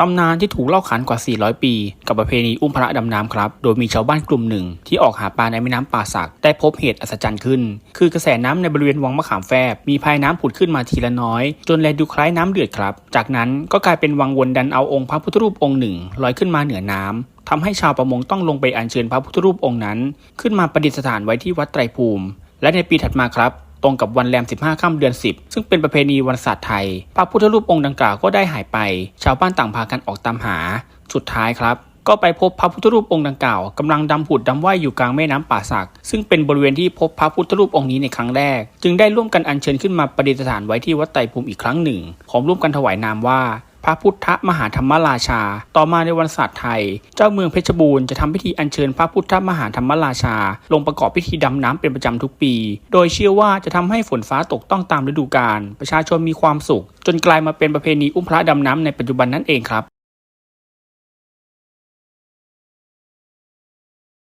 ตำนานที่ถูกเล่าขานกว่า 400 ปี กับประเพณีอุ้มพระดำน้ำครับ โดยมีชาวบ้านกลุ่มหนึ่ง ที่ออกหาปลาในแม่น้ำป่าสักได้พบเหตุอัศจรรย์ขึ้น คือกระแสน้ำในบริเวณวังมะขามแฟบ มีพายน้ำผุดขึ้นมาทีละน้อย จนแลดูคล้ายน้ำเดือดครับ จากนั้นก็กลายเป็นวังวนดันเอาองค์พระพุทธรูปองค์หนึ่งลอยขึ้นมาเหนือน้ำทำให้ชาวประมงต้องลงไปอัญเชิญพระพุทธรูปองค์นั้น ขึ้นมาประดิษฐานไว้ที่วัดไตรภูมิ และในปีถัดมาครับ ตรงกับวันแรม 15 ค่ำเดือน 10 ซึ่งเป็นประเพณีวันศาสตร์ไทย พระพุทธรูปองค์ดังกล่าวก็ได้หายไป ชาวบ้านต่างพากันออกตามหา สุดท้ายครับ ก็ไปพบพระพุทธรูปองค์ดังกล่าวกำลังดำผุดดำว่ายอยู่กลางแม่น้ำป่าสัก ซึ่งเป็นบริเวณที่พบพระพุทธรูปองค์นี้ในครั้งแรก จึงได้ร่วมกันอัญเชิญขึ้นมาประดิษฐานไว้ที่วัดไตรภูมิอีกครั้งหนึ่งพร้อมร่วมกันถวายนามว่า พระพุทธมหาธรรมราชา ต่อมาในวันศาสตร์ไทย เจ้าเมืองเพชรบูรณ์จะทำพิธีอัญเชิญพระพุทธมหาธรรมราชา ลงประกอบพิธีดำน้ำเป็นประจำทุกปี โดยเชื่อว่าจะทำให้ฝนฟ้าตกต้องตามฤดูกาลประชาชนมีความสุข จนกลายมาเป็นประเพณีอุ้มพระดำน้ำในปัจจุบันนั่นเองครับ